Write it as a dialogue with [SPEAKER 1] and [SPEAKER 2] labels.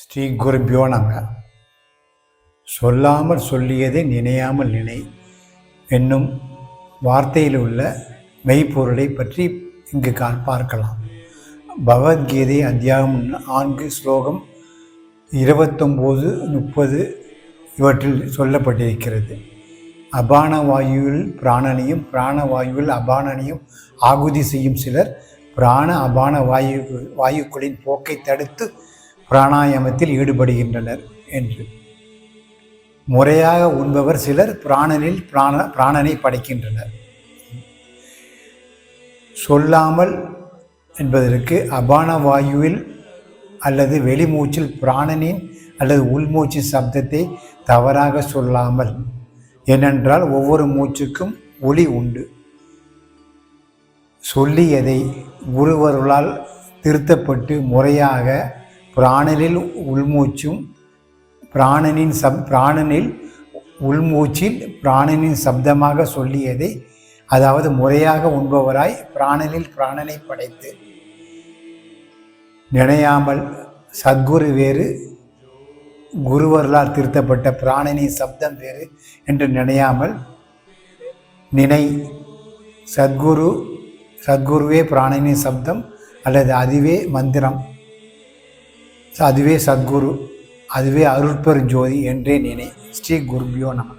[SPEAKER 1] ஸ்ரீ குருபியோ நம சொல்லாமல் சொல்லியதை நினையாமல் நினை என்னும் வார்த்தையில் உள்ள மெய்ப்பொருளை பற்றி இங்கு கா பார்க்கலாம். பகவத்கீதை அத்தியாயம் நான்கு ஸ்லோகம் இருபத்தொம்போது முப்பது இவற்றில் சொல்லப்பட்டிருக்கிறது. அபான வாயுவில் பிராணனையும் பிராண வாயுவில் அபானனையும் ஆகுதி செய்யும் சிலர் பிராண அபான வாயு வாயுக்களின் போக்கை தடுத்து பிராணாயாமத்தில் ஈடுபடுகின்றனர் என்று. முறையாக உண்பவர் சிலர் பிராணனில் பிராண பிராணனை படைக்கின்றனர். சொல்லாமல் என்பதற்கு அபான வாயுவில் அல்லது வெளிமூச்சில் பிராணனின் அல்லது உள்மூச்சு சப்தத்தை தவறாக சொல்லாமல் ஏனென்றால் ஒவ்வொரு மூச்சுக்கும் ஒளி உண்டு. சொல்லியதை குருவர்களால் திருத்தப்பட்டு முறையாக பிராணனில் உள்மூச்சும் பிராணனின் சப் பிராணனில் உள்மூச்சில் பிராணனின் சப்தமாக சொல்லியதை அதாவது முறையாக உண்பவராய் பிராணனில் பிராணனை படைத்து நினையாமல் சத்குரு வேறு குருவர்களால் திருத்தப்பட்ட பிராணனின் சப்தம் வேறு என்று நினையாமல் நினை சத்குரு சத்குருவே பிராணனின் சப்தம் அல்லது அதுவே மந்திரம். அதுவே சத்குரு அதுவே அருட்பெருஞ்சோதி என்றே நினை ஸ்ரீ குருபியோ நம